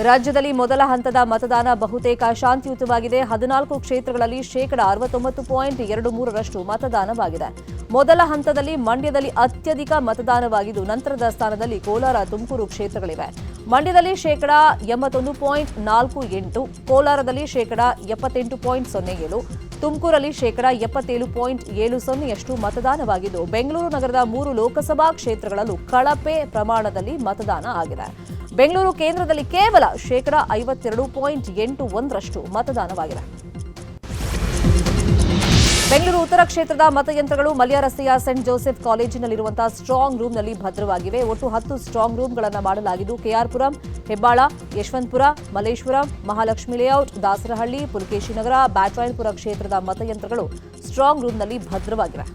ರಾಜ್ಯದಲ್ಲಿ ಮೊದಲ ಹಂತದ ಮತದಾನ ಬಹುತೇಕ ಶಾಂತಿಯುತವಾಗಿದೆ. ಹದಿನಾಲ್ಕು ಕ್ಷೇತ್ರಗಳಲ್ಲಿ ಶೇಕಡ ಅರವತ್ತೊಂಬತ್ತು ಪಾಯಿಂಟ್ ಎರಡು ಮೂರರಷ್ಟು ಮತದಾನವಾಗಿದೆ. ಮೊದಲ ಹಂತದಲ್ಲಿ ಮಂಡ್ಯದಲ್ಲಿ ಅತ್ಯಧಿಕ ಮತದಾನವಾಗಿದ್ದು, ನಂತರದ ಸ್ಥಾನದಲ್ಲಿ ಕೋಲಾರ, ತುಮಕೂರು ಕ್ಷೇತ್ರಗಳಿವೆ. ಮಂಡ್ಯದಲ್ಲಿ ಶೇಕಡ ಎಂಬತ್ತೊಂದು ಪಾಯಿಂಟ್ ನಾಲ್ಕು ಎಂಟು, ಕೋಲಾರದಲ್ಲಿ ಶೇಕಡ ಎಪ್ಪತ್ತೆಂಟು ಪಾಯಿಂಟ್ ಸೊನ್ನೆ ಏಳು, ತುಮಕೂರಲ್ಲಿ ಶೇಕಡ ಎಪ್ಪತ್ತೇಳು ಪಾಯಿಂಟ್ ಏಳು ಸೊನ್ನೆಯಷ್ಟು ಮತದಾನವಾಗಿದ್ದು, ಬೆಂಗಳೂರು ನಗರದ ಮೂರು ಲೋಕಸಭಾ ಕ್ಷೇತ್ರಗಳಲ್ಲೂ ಕಳಪೆ ಪ್ರಮಾಣದಲ್ಲಿ ಮತದಾನ ಆಗಿದೆ. ಬೆಂಗಳೂರು ಕೇಂದ್ರದಲ್ಲಿ ಕೇವಲ ಶೇಕಡಾ ಐವತ್ತೆರಡು ಪಾಯಿಂಟ್ ಎಂಟು ಒಂದರಷ್ಟು ಮತದಾನವಾಗಿದೆ. ಬೆಂಗಳೂರು ಉತ್ತರ ಕ್ಷೇತ್ರದ ಮತಯಂತ್ರಗಳು ಮಲ್ಯ ರಸ್ತೆಯ ಸೆಂಟ್ ಜೋಸೆಫ್ ಕಾಲೇಜಿನಲ್ಲಿರುವಂತಹ ಸ್ಟ್ರಾಂಗ್ ರೂಮ್ನಲ್ಲಿ ಭದ್ರವಾಗಿವೆ. ಒಟ್ಟು ಹತ್ತು ಸ್ಟ್ರಾಂಗ್ ರೂಮ್ಗಳನ್ನು ಮಾಡಲಾಗಿದ್ದು ಕೆಆರ್ಪುರಂ, ಹೆಬ್ಬಾಳ, ಯಶವಂತಪುರ, ಮಲ್ಲೇಶ್ವರ, ಮಹಾಲಕ್ಷ್ಮಿ ಲೇಔಟ್, ದಾಸರಹಳ್ಳಿ ಪುಲಕೇಶಿನಗರ ಬ್ಯಾಟ್ರಾಯನ್ಪುರ ಕ್ಷೇತ್ರದ ಮತಯಂತ್ರಗಳು ಸ್ಟ್ರಾಂಗ್ ರೂಮ್ನಲ್ಲಿ ಭದ್ರವಾಗಿವೆ.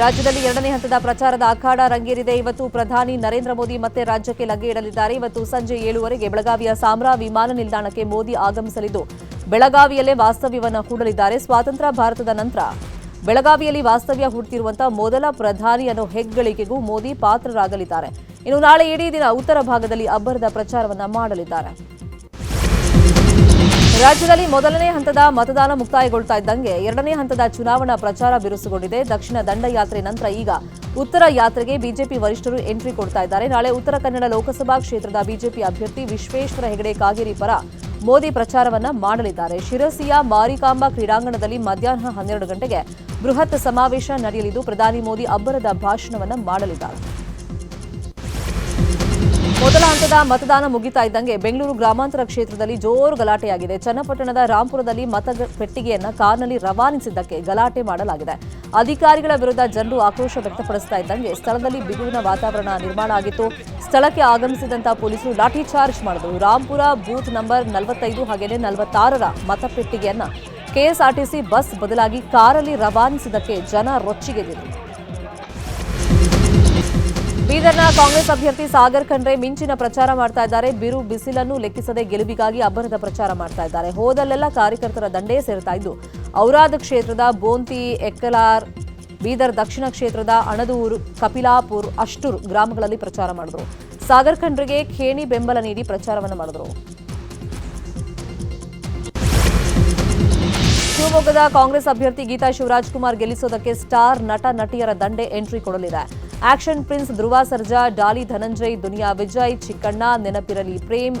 ರಾಜ್ಯದಲ್ಲಿ ಎರಡನೇ ಹಂತದ ಪ್ರಚಾರದ ಅಖಾಡ ರಂಗೇರಿದೆ. ಇವತ್ತು ಪ್ರಧಾನಿ ನರೇಂದ್ರ ಮೋದಿ ಮತ್ತೆ ರಾಜ್ಯಕ್ಕೆ ಲಗ್ಗೆ ಇಡಲಿದ್ದಾರೆ. ಇವತ್ತು ಸಂಜೆ ಏಳುವರೆಗೆ ಬೆಳಗಾವಿಯ ಸಾಮ್ರಾ ವಿಮಾನ ನಿಲ್ದಾಣಕ್ಕೆ ಮೋದಿ ಆಗಮಿಸಲಿದ್ದು, ಬೆಳಗಾವಿಯಲ್ಲೇ ವಾಸ್ತವ್ಯವನ್ನು ಹೂಡಲಿದ್ದಾರೆ. ಸ್ವಾತಂತ್ರ್ಯ ಭಾರತದ ನಂತರ ಬೆಳಗಾವಿಯಲ್ಲಿ ವಾಸ್ತವ್ಯ ಹೂಡ್ತಿರುವಂತಹ ಮೊದಲ ಪ್ರಧಾನಿ ಅನ್ನೋ ಹೆಗ್ಗಳಿಕೆಗೂ ಮೋದಿ ಪಾತ್ರರಾಗಲಿದ್ದಾರೆ. ಇನ್ನು ನಾಳೆ ಇಡೀ ದಿನ ಉತ್ತರ ಭಾಗದಲ್ಲಿ ಅಬ್ಬರದ ಪ್ರಚಾರವನ್ನು ಮಾಡಲಿದ್ದಾರೆ. ರಾಜ್ಯದಲ್ಲಿ ಮೊದಲನೇ ಹಂತದ ಮತದಾನ ಮುಕ್ತಾಯಗೊಳ್ತಾ ಇದ್ದಂಗೆ ಎರಡನೇ ಹಂತದ ಚುನಾವಣಾ ಪ್ರಚಾರ ಬಿರುಸುಗೊಂಡಿದೆ. ದಕ್ಷಿಣ ದಂಡಯಾತ್ರೆ ನಂತರ ಈಗ ಉತ್ತರ ಯಾತ್ರೆಗೆ ಬಿಜೆಪಿ ವರಿಷ್ಠರು ಎಂಟ್ರಿ ಕೊಡ್ತಾ ಇದ್ದಾರೆ. ನಾಳೆ ಉತ್ತರ ಕನ್ನಡ ಲೋಕಸಭಾ ಕ್ಷೇತ್ರದ ಬಿಜೆಪಿ ಅಭ್ಯರ್ಥಿ ವಿಶ್ವೇಶ್ವರ ಹೆಗಡೆ ಕಾಗೇರಿ ಪರ ಮೋದಿ ಪ್ರಚಾರವನ್ನ ಮಾಡಲಿದ್ದಾರೆ. ಶಿರಸಿಯ ಮಾರಿಕಾಂಬಾ ಕ್ರೀಡಾಂಗಣದಲ್ಲಿ ಮಧ್ಯಾಹ್ನ ಹನ್ನೆರಡು ಗಂಟೆಗೆ ಬೃಹತ್ ಸಮಾವೇಶ ನಡೆಯಲಿದ್ದು, ಪ್ರಧಾನಿ ಮೋದಿ ಅಬ್ಬರದ ಭಾಷಣವನ್ನ ಮಾಡಲಿದ್ದಾರೆ. ಮೊದಲ ಹಂತದ ಮತದಾನ ಮುಗಿತಾ ಇದ್ದಂಗೆ ಬೆಂಗಳೂರು ಗ್ರಾಮಾಂತರ ಕ್ಷೇತ್ರದಲ್ಲಿ ಜೋರು ಗಲಾಟೆಯಾಗಿದೆ. ಚನ್ನಪಟ್ಟಣದ ರಾಂಪುರದಲ್ಲಿ ಮತ ಪೆಟ್ಟಿಗೆಯನ್ನು ಕಾರ್ನಲ್ಲಿ ರವಾನಿಸಿದ್ದಕ್ಕೆ ಗಲಾಟೆ ಮಾಡಲಾಗಿದೆ. ಅಧಿಕಾರಿಗಳ ವಿರುದ್ಧ ಜನರು ಆಕ್ರೋಶ ವ್ಯಕ್ತಪಡಿಸ್ತಾ ಇದ್ದಂಗೆ ಸ್ಥಳದಲ್ಲಿ ಬಿಗುವಿನ ವಾತಾವರಣ ನಿರ್ಮಾಣ ಆಗಿತ್ತು. ಸ್ಥಳಕ್ಕೆ ಆಗಮಿಸಿದಂತಹ ಪೊಲೀಸರು ಲಾಠಿ ಚಾರ್ಜ್ ಮಾಡಿದರು. ರಾಂಪುರ ಬೂತ್ ನಂಬರ್ ನಲವತ್ತೈದು ಹಾಗೆಯೇ ನಲವತ್ತಾರರ ಮತಪೆಟ್ಟಿಗೆಯನ್ನ ಕೆಎಸ್ಆರ್ಟಿಸಿ ಬಸ್ ಬದಲಾಗಿ ಕಾರಲ್ಲಿ ರವಾನಿಸಿದ್ದಕ್ಕೆ ಜನ ರೊಚ್ಚಿಗೆದ್ದರು ಬೀದರ್ನ ಕಾಂಗ್ರೆಸ್ ಅಭ್ಯರ್ಥಿ ಸಾಗರ್ ಖಂಡ್ರೆ ಮಿಂಚಿನ ಪ್ರಚಾರ ಮಾಡ್ತಾ ಇದ್ದಾರೆ. ಬಿರು ಬಿಸಿಲನ್ನು ಲೆಕ್ಕಿಸದೆ ಗೆಲುವಿಗಾಗಿ ಅಬ್ಬರದ ಪ್ರಚಾರ ಮಾಡ್ತಾ ಇದ್ದಾರೆ. ಹೋದಲ್ಲೆಲ್ಲ ಕಾರ್ಯಕರ್ತರ ದಂಡೇ ಸೇರ್ತಾ ಇದ್ದು, ಔರಾದ್ ಕ್ಷೇತ್ರದ ಬೋಂತಿ, ಎಕ್ಕಲಾರ್, ಬೀದರ್ ದಕ್ಷಿಣ ಕ್ಷೇತ್ರದ ಅಣದೂರು, ಕಪಿಲಾಪುರ್, ಅಷ್ಟೂರ್ ಗ್ರಾಮಗಳಲ್ಲಿ ಪ್ರಚಾರ ಮಾಡಿದ್ರು. ಸಾಗರ್ ಖಂಡ್ರೆಗೆ ಖೇಣಿ ಬೆಂಬಲ ನೀಡಿ ಪ್ರಚಾರವನ್ನು ಮಾಡಿದ್ರು. ಶಿವಮೊಗ್ಗದ ಕಾಂಗ್ರೆಸ್ ಅಭ್ಯರ್ಥಿ ಗೀತಾ ಶಿವರಾಜ್ ಕುಮಾರ್ ಗೆಲ್ಲಿಸೋದಕ್ಕೆ ಸ್ಟಾರ್ ನಟ ನಟಿಯರ ದಂಡೆ ಎಂಟ್ರಿ ಕೊಡಲಿದೆ. ಆಕ್ಷನ್ ಪ್ರಿನ್ಸ್ ಧ್ರುವ ಸರ್ಜಾ, ಡಾಲಿ ಧನಂಜಯ್, ದುನಿಯಾ ವಿಜಯ್, ಚಿಕ್ಕಣ್ಣ, ನೆನಪಿರಲಿ ಪ್ರೇಮ್,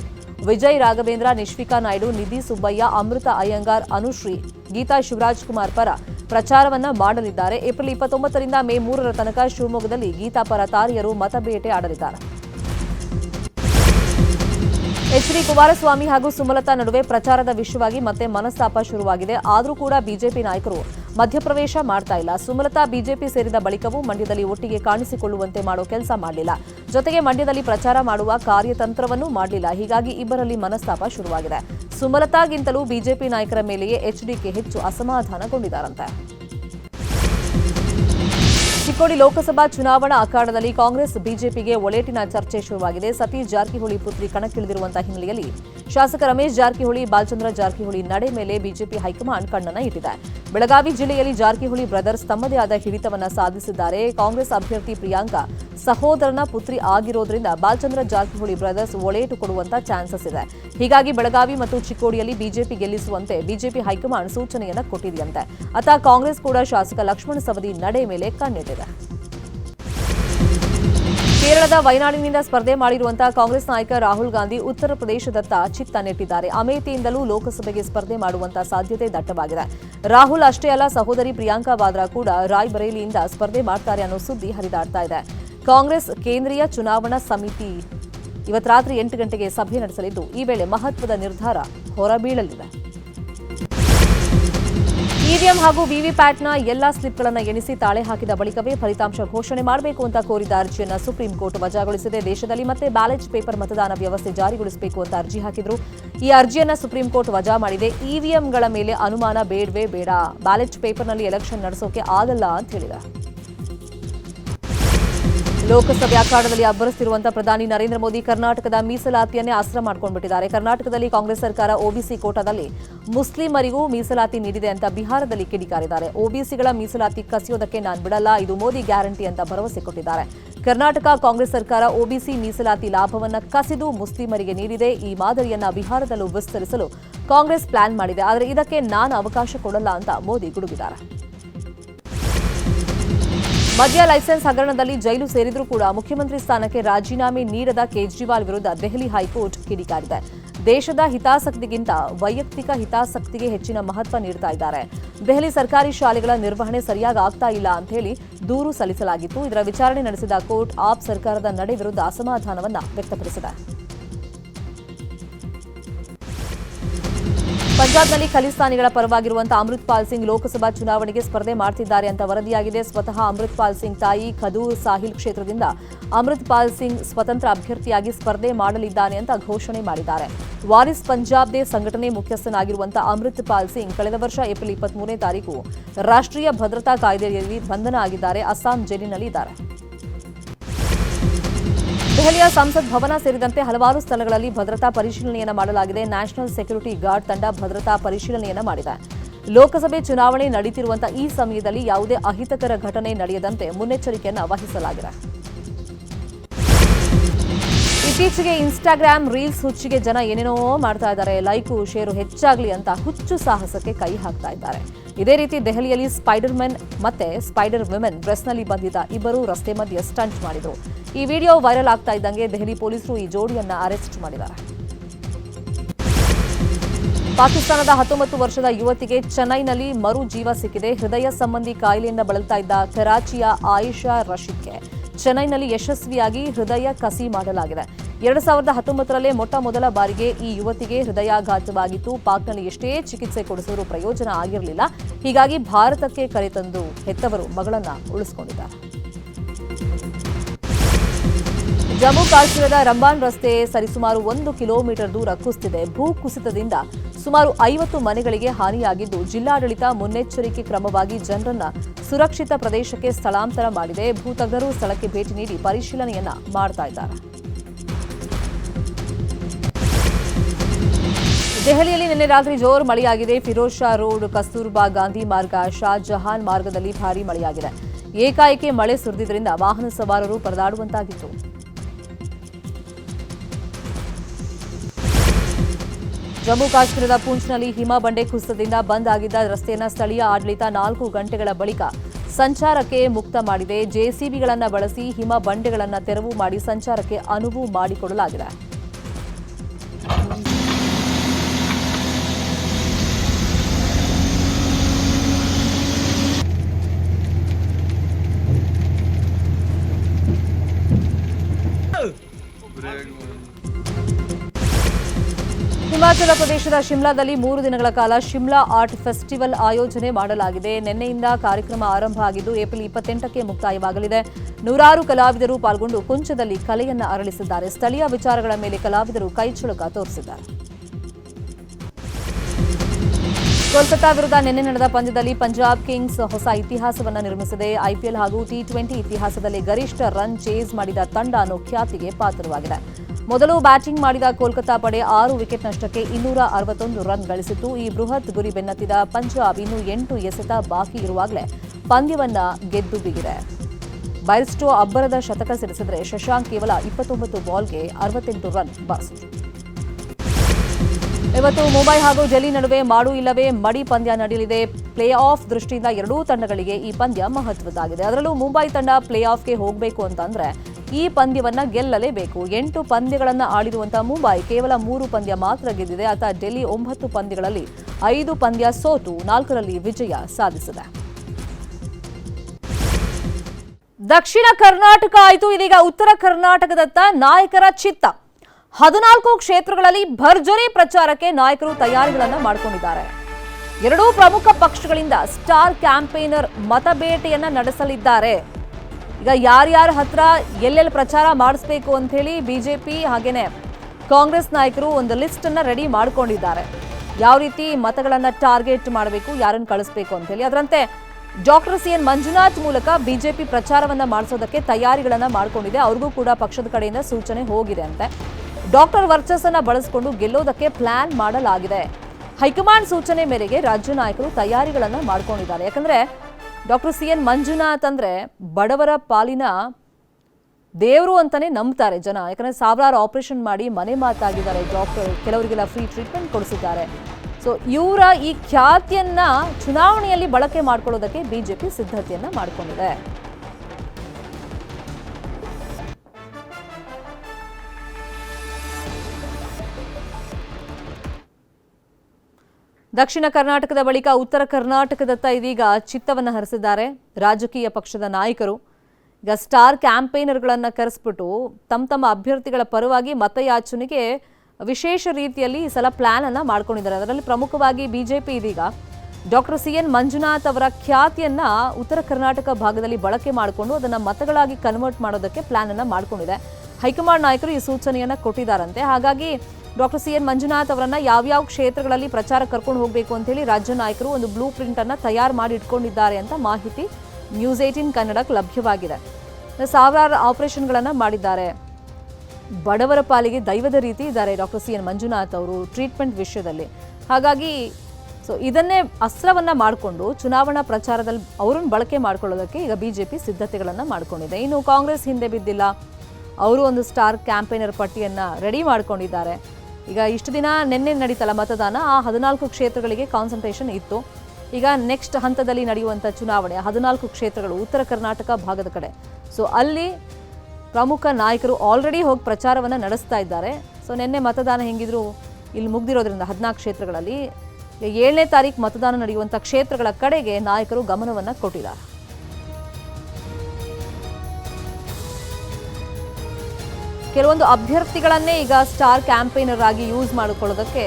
ವಿಜಯ್ ರಾಘವೇಂದ್ರ, ನಿಶ್ವಿಕಾ ನಾಯ್ಡು, ನಿಧಿ ಸುಬ್ಬಯ್ಯ, ಅಮೃತ ಅಯ್ಯಂಗಾರ್, ಅನುಶ್ರೀ, ಗೀತಾ ಶಿವರಾಜ್ ಕುಮಾರ್ ಪರ ಪ್ರಚಾರವನ್ನ ಮಾಡಲಿದ್ದಾರೆ. ಏಪ್ರಿಲ್ ಇಪ್ಪತ್ತೊಂಬತ್ತರಿಂದ ಮೇ ಮೂರರ ತನಕ ಶಿವಮೊಗ್ಗದಲ್ಲಿ ಗೀತಾ ಪರ ತಾರಿಯರು ಮತಬೇಟೆ ಆಡಲಿದ್ದಾರೆ. ಎಚ್ ಡಿ ಕುಮಾರಸ್ವಾಮಿ ಹಾಗೂ ಸುಮಲತಾ ನಡುವೆ ಪ್ರಚಾರದ ವಿಷಯವಾಗಿ ಮತ್ತೆ ಮನಸ್ತಾಪ ಶುರುವಾಗಿದೆ. ಆದರೂ ಕೂಡ ಬಿಜೆಪಿ ನಾಯಕರು ಮಧ್ಯಪ್ರವೇಶ ಮಾಡ್ತಾ ಇಲ್ಲ. ಸುಮಲತಾ ಬಿಜೆಪಿ ಸೇರಿದ ಬಳಿಕವೂ ಮಂಡ್ಯದಲ್ಲಿ ಒಟ್ಟಿಗೆ ಕಾಣಿಸಿಕೊಳ್ಳುವಂತೆ ಮಾಡೋ ಕೆಲಸ ಮಾಡಲಿಲ್ಲ. ಜೊತೆಗೆ ಮಂಡ್ಯದಲ್ಲಿ ಪ್ರಚಾರ ಮಾಡುವ ಕಾರ್ಯತಂತ್ರವನ್ನೂ ಮಾಡಲಿಲ್ಲ. ಹೀಗಾಗಿ ಇಬ್ಬರಲ್ಲಿ ಮನಸ್ತಾಪ ಶುರುವಾಗಿದೆ. ಸುಮಲತಾಗಿಂತಲೂ ಬಿಜೆಪಿ ನಾಯಕರ ಮೇಲೆಯೇ ಎಚ್ಡಿಕೆ ಹೆಚ್ಚು ಅಸಮಾಧಾನಗೊಂಡಿದ್ದಾರಂತೆ. ಚಿಕ್ಕೋಡಿ ಲೋಕಸಭಾ ಚುನಾವಣಾ ಅಖಾಡದಲ್ಲಿ ಕಾಂಗ್ರೆಸ್ ಬಿಜೆಪಿಗೆ ಒಳೇಟಿನ ಚರ್ಚೆ ಶುರುವಾಗಿದೆ. ಸತೀಶ್ ಜಾರಕಿಹೊಳಿ ಪುತ್ರಿ ಕಣಕ್ಕಿಳಿದಿರುವಂತಹ ಹಿನ್ನೆಲೆಯಲ್ಲಿ ಶಾಸಕ ರಮೇಶ್ ಜಾರಕಿಹೊಳಿ, ಬಾಲಚಂದ್ರ ಜಾರಕಿಹೊಳಿ ನಡೆ ಮೇಲೆ ಬಿಜೆಪಿ ಹೈಕಮಾಂಡ್ ಕಣ್ಣನ್ನ ಇಟ್ಟಿದೆ. ಬೆಳಗಾವಿ ಜಿಲ್ಲೆಯಲ್ಲಿ ಜಾರಕಿಹೊಳಿ ಬ್ರದರ್ಸ್ ತಮ್ಮದೇ ಆದ ಹಿಡಿತವನ್ನು ಸಾಧಿಸಿದ್ದಾರೆ. ಕಾಂಗ್ರೆಸ್ ಅಭ್ಯರ್ಥಿ ಪ್ರಿಯಾಂಕಾ ಸಹೋದರನ ಪುತ್ರಿ ಆಗಿರೋದ್ರಿಂದ ಬಾಲಚಂದ್ರ ಜಾರಕಿಹೊಳಿ ಬ್ರದರ್ಸ್ ಒಳೇಟು ಕೊಡುವಂತ ಚಾನ್ಸಸ್ ಇದೆ. ಹೀಗಾಗಿ ಬೆಳಗಾವಿ ಮತ್ತು ಚಿಕ್ಕೋಡಿಯಲ್ಲಿ ಬಿಜೆಪಿ ಗೆಲ್ಲಿಸುವಂತೆ ಬಿಜೆಪಿ ಹೈಕಮಾಂಡ್ ಸೂಚನೆಯನ್ನ ಕೊಟ್ಟಿದೆಯಂತೆ. ಅತ ಕಾಂಗ್ರೆಸ್ ಕೂಡ ಶಾಸಕ ಲಕ್ಷ್ಮಣ ಸವದಿ ನಡೆ ಮೇಲೆ ಕಣ್ಣಿಟ್ಟಿದೆ. ಕೇರಳದ ವಯನಾಡಿನಿಂದ ಸ್ಪರ್ಧೆ ಮಾಡಿರುವಂತಹ ಕಾಂಗ್ರೆಸ್ ನಾಯಕ ರಾಹುಲ್ ಗಾಂಧಿ ಉತ್ತರ ಪ್ರದೇಶದತ್ತ ಚಿತ್ತ ನೆಟ್ಟಿದ್ದಾರೆ. ಅಮೇಥಿಯಿಂದಲೂ ಲೋಕಸಭೆಗೆ ಸ್ಪರ್ಧೆ ಮಾಡುವಂತಹ ಸಾಧ್ಯತೆ ದಟ್ಟವಾಗಿದೆ. ರಾಹುಲ್ ಅಷ್ಟೇ ಅಲ್ಲ, ಸಹೋದರಿ ಪ್ರಿಯಾಂಕಾ ವಾದ್ರಾ ಕೂಡ ರಾಯ್ಬರೇಲಿಯಿಂದ ಸ್ಪರ್ಧೆ ಮಾಡ್ತಾರೆ ಅನ್ನೋ ಸುದ್ದಿ ಹರಿದಾಡ್ತಾ ಇದೆ. ಕಾಂಗ್ರೆಸ್ ಕೇಂದ್ರೀಯ ಚುನಾವಣಾ ಸಮಿತಿ ಇವತ್ತು ರಾತ್ರಿ ಎಂಟು ಗಂಟೆಗೆ ಸಭೆ ನಡೆಸಲಿದ್ದು, ಈ ವೇಳೆ ಮಹತ್ವದ ನಿರ್ಧಾರ ಹೊರಬೀಳಲಿದೆ. ಇವಿಎಂ ಹಾಗೂ ವಿವಿಪ್ಯಾಟ್ನ ಎಲ್ಲಾ ಸ್ಲಿಪ್ಗಳನ್ನು ಎಣಿಸಿ ತಾಳೆ ಹಾಕಿದ ಬಳಿಕವೇ ಫಲಿತಾಂಶ ಘೋಷಣೆ ಮಾಡಬೇಕು ಅಂತ ಕೋರಿದ ಅರ್ಜಿಯನ್ನು ಸುಪ್ರೀಂ ಕೋರ್ಟ್ ವಜಾಗೊಳಿಸಿದೆ. ದೇಶದಲ್ಲಿ ಮತ್ತೆ ಬ್ಯಾಲೆಟ್ ಪೇಪರ್ ಮತದಾನ ವ್ಯವಸ್ಥೆ ಜಾರಿಗೊಳಿಸಬೇಕು ಅಂತ ಅರ್ಜಿ ಹಾಕಿದ್ರು. ಈ ಅರ್ಜಿಯನ್ನು ಸುಪ್ರೀಂ ಕೋರ್ಟ್ ವಜಾ ಮಾಡಿದೆ. ಇವಿಎಂಗಳ ಮೇಲೆ ಅನುಮಾನ ಬೇಡವೇ ಬೇಡ. ಬ್ಯಾಲೆಟ್ ಪೇಪರ್ನಲ್ಲಿ ಎಲೆಕ್ಷನ್ ನಡೆಸೋಕೆ ಆಗಲ್ಲ ಅಂತ ಹೇಳಿದೆ ಲೋಕಸಭೆ ಅಖಾಡದಲ್ಲಿ ಅಬ್ಬರಿಸುತ್ತಿರುವಂತಹ ಪ್ರಧಾನಿ ನರೇಂದ್ರ ಮೋದಿ ಕರ್ನಾಟಕದ ಮೀಸಲಾತಿಯನ್ನೇ ಅಸ್ತ್ರ ಮಾಡಿಕೊಂಡ್ಬಿಟ್ಟಿದ್ದಾರೆ. ಕರ್ನಾಟಕದಲ್ಲಿ ಕಾಂಗ್ರೆಸ್ ಸರ್ಕಾರ ಒಬಿಸಿ ಕೋಟಾದಲ್ಲಿ ಮುಸ್ಲಿಮರಿಗೂ ಮೀಸಲಾತಿ ನೀಡಿದೆ ಅಂತ ಬಿಹಾರದಲ್ಲಿ ಕಿಡಿಕಾರಿದ್ದಾರೆ. ಒಬಿಸಿಗಳ ಮೀಸಲಾತಿ ಕಸಿಯೋದಕ್ಕೆ ನಾನು ಬಿಡಲ್ಲ, ಇದು ಮೋದಿ ಗ್ಯಾರಂಟಿ ಅಂತ ಭರವಸೆ ಕೊಟ್ಟಿದ್ದಾರೆ. ಕರ್ನಾಟಕ ಕಾಂಗ್ರೆಸ್ ಸರ್ಕಾರ ಒಬಿಸಿ ಮೀಸಲಾತಿ ಲಾಭವನ್ನ ಕಸಿದು ಮುಸ್ಲಿಮರಿಗೆ ನೀಡಿದೆ. ಈ ಮಾದರಿಯನ್ನ ಬಿಹಾರದಲ್ಲೂ ವಿಸ್ತರಿಸಲು ಕಾಂಗ್ರೆಸ್ ಪ್ಲಾನ್ ಮಾಡಿದೆ. ಆದರೆ ಇದಕ್ಕೆ ನಾನು ಅವಕಾಶ ಕೊಡಲ್ಲ ಅಂತ ಮೋದಿ ಗುಡುಗಿದ್ದಾರೆ. ಮದ್ಯ ಲೈಸೆನ್ಸ್ ಹಗರಣದಲ್ಲಿ ಜೈಲು ಸೇರಿದರೂ ಕೂಡ ಮುಖ್ಯಮಂತ್ರಿ ಸ್ಥಾನಕ್ಕೆ ರಾಜೀನಾಮೆ ನೀಡದ ಕೇಜ್ರಿವಾಲ್ ವಿರುದ್ಧ ದೆಹಲಿ ಹೈಕೋರ್ಟ್ ಕಿಡಿಕಾರಿದೆ. ದೇಶದ ಹಿತಾಸಕ್ತಿಗಿಂತ ವೈಯಕ್ತಿಕ ಹಿತಾಸಕ್ತಿಗೆ ಹೆಚ್ಚಿನ ಮಹತ್ವ ನೀಡ್ತಾ ಇದ್ದಾರೆ. ದೆಹಲಿ ಸರ್ಕಾರಿ ಶಾಲೆಗಳ ನಿರ್ವಹಣೆ ಸರಿಯಾಗಿ ಆಗ್ತಾ ಇಲ್ಲ ಅಂತ ಹೇಳಿ ದೂರು ಸಲ್ಲಿಸಲಾಗಿತ್ತು. ಇದರ ವಿಚಾರಣೆ ನಡೆಸಿದ ಕೋರ್ಟ್ ಆಪ್ ಸರ್ಕಾರದ ನಡೆ ವಿರುದ್ಧ ಅಸಮಾಧಾನವನ್ನು ವ್ಯಕ್ತಪಡಿಸಿದೆ. ಪಂಜಾಬ್ನಲ್ಲಿ ಖಲಿಸ್ತಾನಿಗಳ ಪರವಾಗಿರುವಂತಹ ಅಮೃತ್ಪಾಲ್ ಸಿಂಗ್ ಲೋಕಸಭಾ ಚುನಾವಣೆಗೆ ಸ್ಪರ್ಧೆ ಮಾಡ್ತಿದ್ದಾರೆ ಅಂತ ವರದಿಯಾಗಿದೆ. ಸ್ವತಃ ಅಮೃತ್ಪಾಲ್ ಸಿಂಗ್ ತಾಯಿ ಖದೂರ್ ಸಾಹಿಲ್ ಕ್ಷೇತ್ರದಿಂದ ಅಮೃತ್ಪಾಲ್ ಸಿಂಗ್ ಸ್ವತಂತ್ರ ಅಭ್ಯರ್ಥಿಯಾಗಿ ಸ್ಪರ್ಧೆ ಮಾಡಲಿದ್ದಾನೆ ಅಂತ ಘೋಷಣೆ ಮಾಡಿದ್ದಾರೆ. ವಾರಿಸ್ ಪಂಜಾಬ್ದೇ ಸಂಘಟನೆ ಮುಖ್ಯಸ್ಥನಾಗಿರುವಂತಹ ಅಮೃತ್ಪಾಲ್ ಸಿಂಗ್ ಕಳೆದ ವರ್ಷ ಏಪ್ರಿಲ್ ಇಪ್ಪತ್ಮೂರನೇ ತಾರೀಕು ರಾಷ್ಟ್ರೀಯ ಭದ್ರತಾ ಕಾಯ್ದೆಯಲ್ಲಿ ಬಂಧನ ಆಗಿದ್ದಾರೆ. ಅಸ್ಸಾಂ ಜೈಲಿನಲ್ಲಿ ಇದ್ದಾರೆ ದೆಹಲಿಯ ಸಂಸತ್ ಭವನ ಸೇರಿದಂತೆ ಹಲವಾರು ಸ್ಥಳಗಳಲ್ಲಿ ಭದ್ರತಾ ಪರಿಶೀಲನೆಯನ್ನು ಮಾಡಲಾಗಿದೆ. ನ್ಯಾಷನಲ್ ಸೆಕ್ಯೂರಿಟಿ ಗಾರ್ಡ್ ತಂಡ ಭದ್ರತಾ ಪರಿಶೀಲನೆಯನ್ನು ಮಾಡಿದೆ. ಲೋಕಸಭೆ ಚುನಾವಣೆ ನಡೀತಿರುವಂತಹ ಈ ಸಮಯದಲ್ಲಿ ಯಾವುದೇ ಅಹಿತಕರ ಘಟನೆ ನಡೆಯದಂತೆ ಮುನ್ನೆಚ್ಚರಿಕೆಯನ್ನು ವಹಿಸಲಾಗಿದೆ. ಇತ್ತೀಚೆಗೆ ಇನ್ಸ್ಟಾಗ್ರಾಮ್ ರೀಲ್ಸ್ ಹುಚ್ಚಿಗೆ ಜನ ಏನೇನೋ ಮಾಡ್ತಾ ಇದ್ದಾರೆ. ಲೈಕು, ಶೇರು ಹೆಚ್ಚಾಗಲಿ ಅಂತ ಹುಚ್ಚು ಸಾಹಸಕ್ಕೆ ಕೈ ಹಾಕ್ತಾ ಇದ್ದಾರೆ. ಇದೇ ರೀತಿ ದೆಹಲಿಯಲ್ಲಿ ಸ್ಪೈಡರ್ ಮೆನ್ ಮತ್ತೆ ಸ್ಪೈಡರ್ ವಿಮೆನ್ ಡ್ರೆಸ್ನಲ್ಲಿ ಬಂದಿದ್ದ ಇಬ್ಬರು ರಸ್ತೆ ಮಧ್ಯೆ ಸ್ಟಂಟ್ ಮಾಡಿದ್ರು. ಈ ವಿಡಿಯೋ ವೈರಲ್ ಆಗ್ತಾ ಇದ್ದಂಗೆ ದೆಹಲಿ ಪೊಲೀಸರು ಈ ಜೋಡಿಯನ್ನ ಅರೆಸ್ಟ್ ಮಾಡಿದ್ದಾರೆ. ಪಾಕಿಸ್ತಾನದ ಹತ್ತೊಂಬತ್ತು ವರ್ಷದ ಯುವತಿಗೆ ಚೆನ್ನೈನಲ್ಲಿ ಮರು ಜೀವ ಸಿಕ್ಕಿದೆ. ಹೃದಯ ಸಂಬಂಧಿ ಕಾಯಿಲೆಯಿಂದ ಬಳಲ್ತಾ ಇದ್ದ ಕರಾಚಿಯ ಆಯಿಷಾ ರಶೀದ್ಗೆ ಚೆನ್ನೈನಲ್ಲಿ ಯಶಸ್ವಿಯಾಗಿ ಹೃದಯ ಕಸಿ ಮಾಡಲಾಗಿದೆ. ಎರಡು ಸಾವಿರದ ಹತ್ತೊಂಬತ್ತರಲ್ಲೇ ಮೊಟ್ಟ ಮೊದಲ ಬಾರಿಗೆ ಈ ಯುವತಿಗೆ ಹೃದಯಾಘಾತವಾಗಿತ್ತು. ಪಾಕ್ನಲ್ಲಿ ಎಷ್ಟೇ ಚಿಕಿತ್ಸೆ ಕೊಡಿಸಿದರೂ ಪ್ರಯೋಜನ ಆಗಿರಲಿಲ್ಲ. ಹೀಗಾಗಿ ಭಾರತಕ್ಕೆ ಕರೆತಂದು ಹೆತ್ತವರು ಮಗಳನ್ನ ಉಳಿಸಿಕೊಂಡಿದ್ದಾರೆ. ಜಮ್ಮು ಕಾಶ್ಮೀರದ ರಂಬಾನ್ ರಸ್ತೆ ಸರಿಸುಮಾರು ಒಂದು ಕಿಲೋಮೀಟರ್ ದೂರ ಕುಸಿದಿದೆ. ಭೂ ಕುಸಿತದಿಂದ ಸುಮಾರು ಐವತ್ತು ಮನೆಗಳಿಗೆ ಹಾನಿಯಾಗಿದ್ದು ಜಿಲ್ಲಾಡಳಿತ ಮುನ್ನೆಚ್ಚರಿಕೆ ಕ್ರಮವಾಗಿ ಜನರನ್ನ ಸುರಕ್ಷಿತ ಪ್ರದೇಶಕ್ಕೆ ಸ್ಥಳಾಂತರ ಮಾಡಿದೆ. ಭೂತಜ್ಞರು ಸ್ಥಳಕ್ಕೆ ಭೇಟಿ ನೀಡಿ ಪರಿಶೀಲನೆಯನ್ನ ಮಾಡ್ತಾ ಇದ್ದಾರೆ. ದೆಹಲಿಯಲ್ಲಿ ನಿನ್ನೆ ರಾತ್ರಿ ಜೋರು ಮಳೆಯಾಗಿದೆ. ಫಿರೋಜ್ ಶಾ ರೋಡ್, ಕಸ್ತೂರ್ಬಾ ಗಾಂಧಿ ಮಾರ್ಗ ಶಾಜಹಾನ್ ಮಾರ್ಗದಲ್ಲಿ ಭಾರೀ ಮಳೆಯಾಗಿದೆ. ಏಕಾಏಕಿ ಮಳೆ ಸುರಿದಿದ್ದರಿಂದ ವಾಹನ ಸವಾರರು ಪರದಾಡುವಂತಾಗಿತ್ತು. ಜಮ್ಮು ಕಾಶ್ಮೀರದ ಪೂಂಚ್ನಲ್ಲಿ ಹಿಮ ಬಂಡೆ ಕುಸಿತದಿಂದ ಬಂದ್ ಆಗಿದ್ದ ರಸ್ತೆಯನ್ನು ಸ್ಥಳೀಯ ಆಡಳಿತ ನಾಲ್ಕು ಗಂಟೆಗಳ ಬಳಿಕ ಸಂಚಾರಕ್ಕೆ ಮುಕ್ತ ಮಾಡಿದೆ. ಜೆಸಿಬಿಗಳನ್ನು ಬಳಸಿ ಹಿಮ ಬಂಡೆಗಳನ್ನು ತೆರವು ಮಾಡಿ ಸಂಚಾರಕ್ಕೆ ಅನುವು ಮಾಡಿಕೊಡಲಾಗಿದೆ. ಹಿಮಾಚಲ ಪ್ರದೇಶದ ಶಿಮ್ಲಾದಲ್ಲಿ ಮೂರು ದಿನಗಳ ಕಾಲ ಶಿಮ್ಲಾ ಆರ್ಟ್ ಫೆಸ್ಟಿವಲ್ ಆಯೋಜನೆ ಮಾಡಲಾಗಿದೆ. ನಿನ್ನೆಯಿಂದ ಕಾರ್ಯಕ್ರಮ ಆರಂಭ ಆಗಿದ್ದು ಏಪ್ರಿಲ್ ಇಪ್ಪತ್ತೆಂಟಕ್ಕೆ ಮುಕ್ತಾಯವಾಗಲಿದೆ. ನೂರಾರು ಕಲಾವಿದರು ಪಾಲ್ಗೊಂಡು ಕುಂಚದಲ್ಲಿ ಕಲೆಯನ್ನು ಅರಳಿಸಿದ್ದಾರೆ. ಸ್ಥಳೀಯ ವಿಚಾರಗಳ ಮೇಲೆ ಕಲಾವಿದರು ಕೈಚುಳುಕ ತೋರಿಸಿದ್ದಾರೆ. ಕೋಲ್ಕತ್ತಾ ವಿರುದ್ಧ ನಿನ್ನೆ ನಡೆದ ಪಂದ್ಯದಲ್ಲಿ ಪಂಜಾಬ್ ಕಿಂಗ್ಸ್ ಹೊಸ ಇತಿಹಾಸವನ್ನು ನಿರ್ಮಿಸಿದೆ. ಐಪಿಎಲ್ ಹಾಗೂ ಟಿ ಟ್ವೆಂಟಿ ಇತಿಹಾಸದಲ್ಲಿ ಗರಿಷ್ಠ ರನ್ ಚೇಸ್ ಮಾಡಿದ ತಂಡ ಅನ್ನೋ ಖ್ಯಾತಿಗೆ ಪಾತ್ರವಾಗಿದೆ. ಮೊದಲು ಬ್ಯಾಟಿಂಗ್ ಮಾಡಿದ ಕೋಲ್ಕತ್ತಾ ಪಡೆ ಆರು ವಿಕೆಟ್ ನಷ್ಟಕ್ಕೆ ಇನ್ನೂರ ಅರವತ್ತೊಂದು ರನ್ ಗಳಿಸಿತ್ತು. ಈ ಬೃಹತ್ ಗುರಿ ಬೆನ್ನತ್ತಿದ ಪಂಜಾಬ್ ಇನ್ನೂ ಎಂಟು ಎಸೆತ ಬಾಕಿ ಇರುವಾಗಲೇ ಪಂದ್ಯವನ್ನ ಗೆದ್ದು ಬಿಗಿದೆ. ಬೈರ್ಸ್ಟೋ ಅಬ್ಬರದ ಶತಕ ಸಿಡಿಸಿದರೆ ಶಶಾಂಕ್ ಕೇವಲ ಇಪ್ಪತ್ತೊಂಬತ್ತು ಬಾಲ್ಗೆ ಅರವತ್ತೆಂಟು ರನ್ ಬಾಸ್ ಇವತ್ತು ಮುಂಬೈ ಹಾಗೂ ಡೆಲ್ಲಿ ನಡುವೆ ಮಾಡು ಇಲ್ಲವೇ ಮಡಿ ಪಂದ್ಯ ನಡೆಯಲಿದೆ. ಪ್ಲೇ ಆಫ್ ದೃಷ್ಟಿಯಿಂದ ಎರಡೂ ತಂಡಗಳಿಗೆ ಈ ಪಂದ್ಯ ಮಹತ್ವದ್ದಾಗಿದೆ. ಅದರಲ್ಲೂ ಮುಂಬೈ ತಂಡ ಪ್ಲೇ ಆಫ್ಗೆ ಹೋಗಬೇಕು ಅಂತಂದ್ರೆ ಈ ಪಂದ್ಯವನ್ನ ಗೆಲ್ಲಲೇಬೇಕು. ಎಂಟು ಪಂದ್ಯಗಳನ್ನು ಆಡಿರುವಂತಹ ಮುಂಬೈ ಕೇವಲ ಮೂರು ಪಂದ್ಯ ಮಾತ್ರ ಗೆದ್ದಿದೆ. ಆತ ಡೆಲ್ಲಿ ಒಂಬತ್ತು ಪಂದ್ಯಗಳಲ್ಲಿ ಐದು ಪಂದ್ಯ ಸೋತು, ನಾಲ್ಕರಲ್ಲಿ ವಿಜಯ ಸಾಧಿಸಿದೆ. ದಕ್ಷಿಣ ಕರ್ನಾಟಕ ಆಯಿತು. ಇದೀಗ ಉತ್ತರ ಕರ್ನಾಟಕದತ್ತ ನಾಯಕರ ಚಿತ್ತ. ಹದಿನಾಲ್ಕು ಕ್ಷೇತ್ರಗಳಲ್ಲಿ ಭರ್ಜರಿ ಪ್ರಚಾರಕ್ಕೆ ನಾಯಕರು ತಯಾರಿಗಳನ್ನು ಮಾಡಿಕೊಂಡಿದ್ದಾರೆ. ಎರಡೂ ಪ್ರಮುಖ ಪಕ್ಷಗಳಿಂದ ಸ್ಟಾರ್ ಕ್ಯಾಂಪೇನರ್ ಮತಬೇಟೆಯನ್ನ ನಡೆಸಲಿದ್ದಾರೆ. ಈಗ ಯಾರ್ಯಾರ ಹತ್ರ ಎಲ್ಲೆಲ್ಲಿ ಪ್ರಚಾರ ಮಾಡಿಸ್ಬೇಕು ಅಂತ ಹೇಳಿ ಬಿಜೆಪಿ ಹಾಗೇನೆ ಕಾಂಗ್ರೆಸ್ ನಾಯಕರು ಒಂದು ಲಿಸ್ಟ್ ಅನ್ನ ರೆಡಿ ಮಾಡ್ಕೊಂಡಿದ್ದಾರೆ. ಯಾವ ರೀತಿ ಮತಗಳನ್ನ ಟಾರ್ಗೆಟ್ ಮಾಡಬೇಕು, ಯಾರನ್ನು ಕಳಿಸ್ಬೇಕು ಅಂತ ಹೇಳಿ ಅದರಂತೆ ಡಾಕ್ಟರ್ ಸಿ ಎನ್ ಮಂಜುನಾಥ್ ಮೂಲಕ ಬಿಜೆಪಿ ಪ್ರಚಾರವನ್ನ ಮಾಡಿಸೋದಕ್ಕೆ ತಯಾರಿಗಳನ್ನ ಮಾಡ್ಕೊಂಡಿದೆ. ಅವ್ರಿಗೂ ಕೂಡ ಪಕ್ಷದ ಕಡೆಯಿಂದ ಸೂಚನೆ ಹೋಗಿದೆ ಅಂತೆ. ಡಾಕ್ಟರ್ ವರ್ಚಸ್ಸನ್ನ ಬಳಸಿಕೊಂಡು ಗೆಲ್ಲೋದಕ್ಕೆ ಪ್ಲಾನ್ ಮಾಡಲಾಗಿದೆ. ಹೈಕಮಾಂಡ್ ಸೂಚನೆ ಮೇರೆಗೆ ರಾಜ್ಯ ನಾಯಕರು ತಯಾರಿಗಳನ್ನ ಮಾಡ್ಕೊಂಡಿದ್ದಾರೆ. ಯಾಕಂದ್ರೆ ಡಾಕ್ಟರ್ ಸಿ ಎನ್ ಮಂಜುನಾಥ್ ಅಂದರೆ ಬಡವರ ಪಾಲಿನ ದೇವರು ಅಂತಲೇ ನಂಬ್ತಾರೆ ಜನ. ಯಾಕಂದ್ರೆ ಸಾವಿರಾರು ಆಪರೇಷನ್ ಮಾಡಿ ಮನೆ ಮಾತಾಗಿದ್ದಾರೆ ಡಾಕ್ಟರ್. ಕೆಲವರಿಗೆಲ್ಲ ಫ್ರೀ ಟ್ರೀಟ್ಮೆಂಟ್ ಕೊಡಿಸಿದ್ದಾರೆ. ಸೊ ಇವರ ಈ ಖ್ಯಾತಿಯನ್ನ ಚುನಾವಣೆಯಲ್ಲಿ ಬಳಕೆ ಮಾಡ್ಕೊಳ್ಳೋದಕ್ಕೆ ಬಿಜೆಪಿ ಸಿದ್ಧತೆಯನ್ನ ಮಾಡಿಕೊಂಡಿದೆ. ದಕ್ಷಿಣ ಕರ್ನಾಟಕದ ಬಳಿಕ ಉತ್ತರ ಕರ್ನಾಟಕದತ್ತ ಇದೀಗ ಚಿತ್ತವನ್ನು ಹರಿಸಿದ್ದಾರೆ. ರಾಜಕೀಯ ಪಕ್ಷದ ನಾಯಕರು ಈಗ ಸ್ಟಾರ್ ಕ್ಯಾಂಪೇನರ್ಗಳನ್ನು ಕರೆಸ್ಬಿಟ್ಟು ತಮ್ಮ ತಮ್ಮ ಅಭ್ಯರ್ಥಿಗಳ ಪರವಾಗಿ ಮತಯಾಚನೆಗೆ ವಿಶೇಷ ರೀತಿಯಲ್ಲಿ ಈ ಸಲ ಪ್ಲಾನ್ ಅನ್ನ ಮಾಡ್ಕೊಂಡಿದ್ದಾರೆ. ಅದರಲ್ಲಿ ಪ್ರಮುಖವಾಗಿ ಬಿಜೆಪಿ ಇದೀಗ ಡಾಕ್ಟರ್ ಸಿ ಎನ್ ಮಂಜುನಾಥ್ ಅವರ ಖ್ಯಾತಿಯನ್ನ ಉತ್ತರ ಕರ್ನಾಟಕ ಭಾಗದಲ್ಲಿ ಬಳಕೆ ಮಾಡಿಕೊಂಡು ಅದನ್ನ ಮತಗಳಾಗಿ ಕನ್ವರ್ಟ್ ಮಾಡೋದಕ್ಕೆ ಪ್ಲಾನ್ ಅನ್ನ ಮಾಡ್ಕೊಂಡಿದೆ. ಹೈಕಮಾಂಡ್ ನಾಯಕರು ಈ ಸೂಚನೆಯನ್ನ ಕೊಟ್ಟಿದ್ದಾರಂತೆ. ಹಾಗಾಗಿ ಡಾಕ್ಟರ್ ಸಿ ಎನ್ ಮಂಜುನಾಥ್ ಅವರನ್ನ ಯಾವ್ಯಾವ ಕ್ಷೇತ್ರಗಳಲ್ಲಿ ಪ್ರಚಾರ ಕರ್ಕೊಂಡು ಹೋಗಬೇಕು ಅಂತೇಳಿ ರಾಜ್ಯ ನಾಯಕರು ಒಂದು ಬ್ಲೂ ಪ್ರಿಂಟ್ ಅನ್ನ ತಯಾರು ಮಾಡಿ ಇಟ್ಕೊಂಡಿದ್ದಾರೆ ಅಂತ ಮಾಹಿತಿ ನ್ಯೂಸ್ ಏಟೀನ್ ಕನ್ನಡಕ್ಕೆ ಲಭ್ಯವಾಗಿದೆ. ಸಾವಿರಾರು ಆಪರೇಷನ್ಗಳನ್ನ ಮಾಡಿದ್ದಾರೆ. ಬಡವರ ಪಾಲಿಗೆ ದೈವದ ರೀತಿ ಇದ್ದಾರೆ ಡಾಕ್ಟರ್ ಸಿ ಎನ್ ಮಂಜುನಾಥ್ ಅವರು ಟ್ರೀಟ್ಮೆಂಟ್ ವಿಷಯದಲ್ಲಿ. ಹಾಗಾಗಿ ಸೊ ಇದನ್ನೇ ಅಸ್ತ್ರವನ್ನ ಮಾಡಿಕೊಂಡು ಚುನಾವಣಾ ಪ್ರಚಾರದಲ್ಲಿ ಅವರನ್ನು ಬಳಕೆ ಮಾಡ್ಕೊಳ್ಳೋದಕ್ಕೆ ಈಗ ಬಿಜೆಪಿ ಸಿದ್ಧತೆಗಳನ್ನು ಮಾಡ್ಕೊಂಡಿದೆ. ಇನ್ನು ಕಾಂಗ್ರೆಸ್ ಹಿಂದೆ ಬಿದ್ದಿಲ್ಲ. ಅವರು ಒಂದು ಸ್ಟಾರ್ ಕ್ಯಾಂಪೇನರ್ ಪಟ್ಟಿಯನ್ನ ರೆಡಿ ಮಾಡ್ಕೊಂಡಿದ್ದಾರೆ. ಈಗ ಇಷ್ಟು ದಿನ ನಿನ್ನೆ ನಡೀತಲ್ಲ ಮತದಾನ. ಆ ಹದಿನಾಲ್ಕು ಕ್ಷೇತ್ರಗಳಿಗೆ ಕಾನ್ಸಂಟ್ರೇಷನ್ ಇತ್ತು. ಈಗ ನೆಕ್ಸ್ಟ್ ಹಂತದಲ್ಲಿ ನಡೆಯುವಂಥ ಚುನಾವಣೆ, ಹದಿನಾಲ್ಕು ಕ್ಷೇತ್ರಗಳು ಉತ್ತರ ಕರ್ನಾಟಕ ಭಾಗದ ಕಡೆ. ಸೊ ಅಲ್ಲಿ ಪ್ರಮುಖ ನಾಯಕರು ಆಲ್ರೆಡಿ ಹೋಗಿ ಪ್ರಚಾರವನ್ನು ನಡೆಸ್ತಾ ಇದ್ದಾರೆ. ಸೊ ನಿನ್ನೆ ಮತದಾನ ಹೆಂಗಿದ್ರು? ಇಲ್ಲಿ ಮುಗ್ದಿರೋದ್ರಿಂದ ಹದಿನಾಲ್ಕು ಕ್ಷೇತ್ರಗಳಲ್ಲಿ ಏಳನೇ ತಾರೀಕು ಮತದಾನ ನಡೆಯುವಂಥ ಕ್ಷೇತ್ರಗಳ ಕಡೆಗೆ ನಾಯಕರು ಗಮನವನ್ನು ಕೊಟ್ಟಿದ್ದಾರೆ. ಕೆಲವೊಂದು ಅಭ್ಯರ್ಥಿಗಳನ್ನೇ ಈಗ ಸ್ಟಾರ್ ಕ್ಯಾಂಪೇನರ್ ಆಗಿ ಯೂಸ್ ಮಾಡಿಕೊಳ್ಳೋದಕ್ಕೆ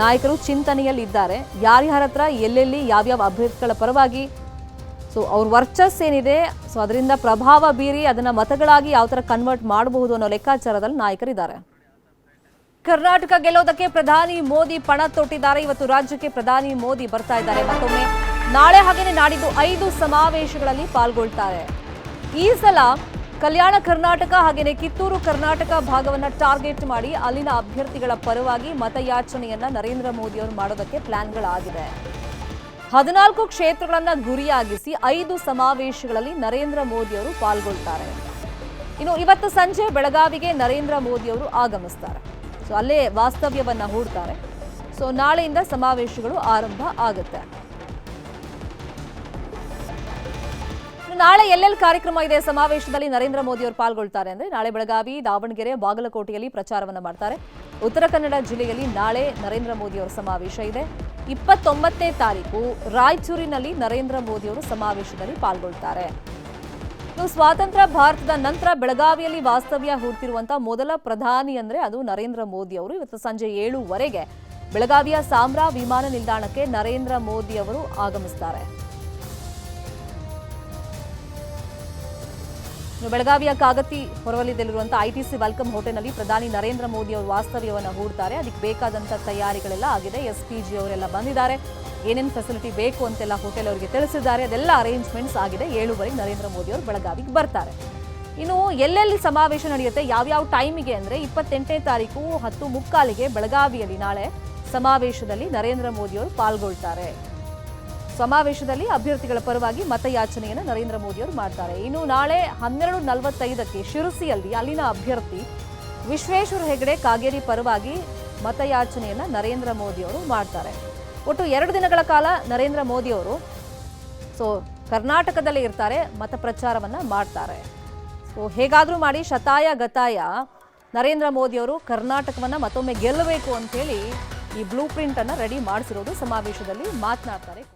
ನಾಯಕರು ಚಿಂತನೆಯಲ್ಲಿದ್ದಾರೆ. ಯಾರ್ಯಾರ ಹತ್ರ, ಎಲ್ಲೆಲ್ಲಿ, ಯಾವ್ಯಾವ ಅಭ್ಯರ್ಥಿಗಳ ಪರವಾಗಿ? ಸೊ ಅವ್ರ ವರ್ಚಸ್ ಏನಿದೆ? ಸೊ ಅದರಿಂದ ಪ್ರಭಾವ ಬೀರಿ ಅದನ್ನ ಮತಗಳಾಗಿ ಯಾವ ಥರ ಕನ್ವರ್ಟ್ ಮಾಡಬಹುದು ಅನ್ನೋ ಲೆಕ್ಕಾಚಾರದಲ್ಲಿ ನಾಯಕರಿದ್ದಾರೆ. ಕರ್ನಾಟಕ ಗೆಲ್ಲೋದಕ್ಕೆ ಪ್ರಧಾನಿ ಮೋದಿ ಪಣ ತೊಟ್ಟಿದ್ದಾರೆ. ಇವತ್ತು ರಾಜ್ಯಕ್ಕೆ ಪ್ರಧಾನಿ ಮೋದಿ ಬರ್ತಾ ಇದ್ದಾರೆ. ಮತ್ತೊಮ್ಮೆ ನಾಳೆ ಹಾಗೆಯೇ ನಾಡಿದ್ದು ಐದು ಸಮಾವೇಶಗಳಲ್ಲಿ ಪಾಲ್ಗೊಳ್ತಾರೆ. ಈ ಸಲ ಕಲ್ಯಾಣ ಕರ್ನಾಟಕ ಹಾಗೆಯೇ ಕಿತ್ತೂರು ಕರ್ನಾಟಕ ಭಾಗವನ್ನು ಟಾರ್ಗೆಟ್ ಮಾಡಿ ಅಲ್ಲಿನ ಅಭ್ಯರ್ಥಿಗಳ ಪರವಾಗಿ ಮತಯಾಚನೆಯನ್ನು ನರೇಂದ್ರ ಮೋದಿ ಅವರು ಮಾಡೋದಕ್ಕೆ ಪ್ಲಾನ್ಗಳಾಗಿದೆ. ಹದಿನಾಲ್ಕು ಕ್ಷೇತ್ರಗಳನ್ನು ಗುರಿಯಾಗಿಸಿ ಐದು ಸಮಾವೇಶಗಳಲ್ಲಿ ನರೇಂದ್ರ ಮೋದಿ ಅವರು ಪಾಲ್ಗೊಳ್ತಾರೆ. ಇನ್ನು ಇವತ್ತು ಸಂಜೆ ಬೆಳಗಾವಿಗೆ ನರೇಂದ್ರ ಮೋದಿ ಅವರು ಆಗಮಿಸ್ತಾರೆ. ಸೊ ಅಲ್ಲೇ ವಾಸ್ತವ್ಯವನ್ನ ಹೂಡ್ತಾರೆ. ಸೊ ನಾಳೆಯಿಂದ ಸಮಾವೇಶಗಳು ಆರಂಭ ಆಗುತ್ತೆ. ನಾಳೆ ಎಲ್ಲೆಲ್ಲಿ ಕಾರ್ಯಕ್ರಮ ಇದೆ ಸಮಾವೇಶದಲ್ಲಿ ನರೇಂದ್ರ ಮೋದಿ ಅವರು ಪಾಲ್ಗೊಳ್ತಾರೆ ಅಂದ್ರೆ ನಾಳೆ ಬೆಳಗಾವಿ, ದಾವಣಗೆರೆ, ಬಾಗಲಕೋಟೆಯಲ್ಲಿ ಪ್ರಚಾರವನ್ನ ಮಾಡ್ತಾರೆ. ಉತ್ತರ ಕನ್ನಡ ಜಿಲ್ಲೆಯಲ್ಲಿ ನಾಳೆ ನರೇಂದ್ರ ಮೋದಿ ಅವರ ಸಮಾವೇಶ ಇದೆ. ಇಪ್ಪತ್ತೊಂಬತ್ತನೇ ತಾರೀಕು ರಾಯಚೂರಿನಲ್ಲಿ ನರೇಂದ್ರ ಮೋದಿ ಅವರು ಸಮಾವೇಶದಲ್ಲಿ ಪಾಲ್ಗೊಳ್ತಾರೆ. ಸ್ವಾತಂತ್ರ್ಯ ಭಾರತದ ನಂತರ ಬೆಳಗಾವಿಯಲ್ಲಿ ವಾಸ್ತವ್ಯ ಹೂಡ್ತಿರುವಂತಹ ಮೊದಲ ಪ್ರಧಾನಿ ಅಂದ್ರೆ ಅದು ನರೇಂದ್ರ ಮೋದಿ ಅವರು. ಇವತ್ತು ಸಂಜೆ ಏಳುವರೆಗೆ ಬೆಳಗಾವಿಯ ಸಾಮ್ರಾ ವಿಮಾನ ನಿಲ್ದಾಣಕ್ಕೆ ನರೇಂದ್ರ ಮೋದಿ ಅವರು ಆಗಮಿಸ್ತಾರೆ. ಬೆಳಗಾವಿಯ ಕಾಗತಿ ಹೊರವಲಯದಲ್ಲಿರುವಂತಹ ಐಟಿಸಿ ವೆಲ್ಕಮ್ ಹೋಟೆಲ್ನಲ್ಲಿ ಪ್ರಧಾನಿ ನರೇಂದ್ರ ಮೋದಿ ಅವರು ವಾಸ್ತವ್ಯವನ್ನು ಹೂಡ್ತಾರೆ. ಅದಕ್ಕೆ ಬೇಕಾದಂತ ತಯಾರಿಗಳೆಲ್ಲ ಆಗಿದೆ. ಎಸ್ ಅವರೆಲ್ಲ ಬಂದಿದ್ದಾರೆ. ಏನೇನು ಫೆಸಿಲಿಟಿ ಬೇಕು ಅಂತೆಲ್ಲ ಹೋಟೆಲ್ ಅವರಿಗೆ ತಿಳಿಸಿದ್ದಾರೆ. ಅದೆಲ್ಲ ಅರೇಂಜ್ಮೆಂಟ್ಸ್ ಆಗಿದೆ. ಏಳುವರೆಗೆ ನರೇಂದ್ರ ಮೋದಿ ಅವರು ಬೆಳಗಾವಿಗೆ ಬರ್ತಾರೆ. ಇನ್ನು ಎಲ್ಲೆಲ್ಲಿ ಸಮಾವೇಶ ನಡೆಯುತ್ತೆ? ಯಾವ್ಯಾವ ಟೈಮಿಗೆ ಅಂದ್ರೆ ಇಪ್ಪತ್ತೆಂಟನೇ ತಾರೀಕು ಹತ್ತು ಮುಕ್ಕಾಲಿಗೆ ಬೆಳಗಾವಿಯಲ್ಲಿ ನಾಳೆ ಸಮಾವೇಶದಲ್ಲಿ ನರೇಂದ್ರ ಮೋದಿ ಅವರು ಪಾಲ್ಗೊಳ್ತಾರೆ. ಸಮಾವೇಶದಲ್ಲಿ ಅಭ್ಯರ್ಥಿಗಳ ಪರವಾಗಿ ಮತಯಾಚನೆಯನ್ನು ನರೇಂದ್ರ ಮೋದಿ ಅವರು ಮಾಡ್ತಾರೆ. ಇನ್ನು ನಾಳೆ ಹನ್ನೆರಡು ನಲವತ್ತೈದಕ್ಕೆ ಶಿರಸಿಯಲ್ಲಿ ಅಲ್ಲಿನ ಅಭ್ಯರ್ಥಿ ವಿಶ್ವೇಶ್ವರ ಹೆಗಡೆ ಕಾಗೇರಿ ಪರವಾಗಿ ಮತಯಾಚನೆಯನ್ನು ನರೇಂದ್ರ ಮೋದಿ ಅವರು ಮಾಡ್ತಾರೆ. ಒಟ್ಟು ಎರಡು ದಿನಗಳ ಕಾಲ ನರೇಂದ್ರ ಮೋದಿ ಅವರು ಸೊ ಕರ್ನಾಟಕದಲ್ಲೇ ಇರ್ತಾರೆ, ಮತ ಪ್ರಚಾರವನ್ನು ಮಾಡ್ತಾರೆ. ಸೊ ಹೇಗಾದರೂ ಮಾಡಿ ಶತಾಯ ಗತಾಯ ನರೇಂದ್ರ ಮೋದಿ ಅವರು ಕರ್ನಾಟಕವನ್ನ ಮತ್ತೊಮ್ಮೆ ಗೆಲ್ಲಬೇಕು ಅಂತೇಳಿ ಈ ಬ್ಲೂ ಪ್ರಿಂಟನ್ನು ರೆಡಿ ಮಾಡಿಸಿರೋದು ಸಮಾವೇಶದಲ್ಲಿ ಮಾತನಾಡ್ತಾರೆ.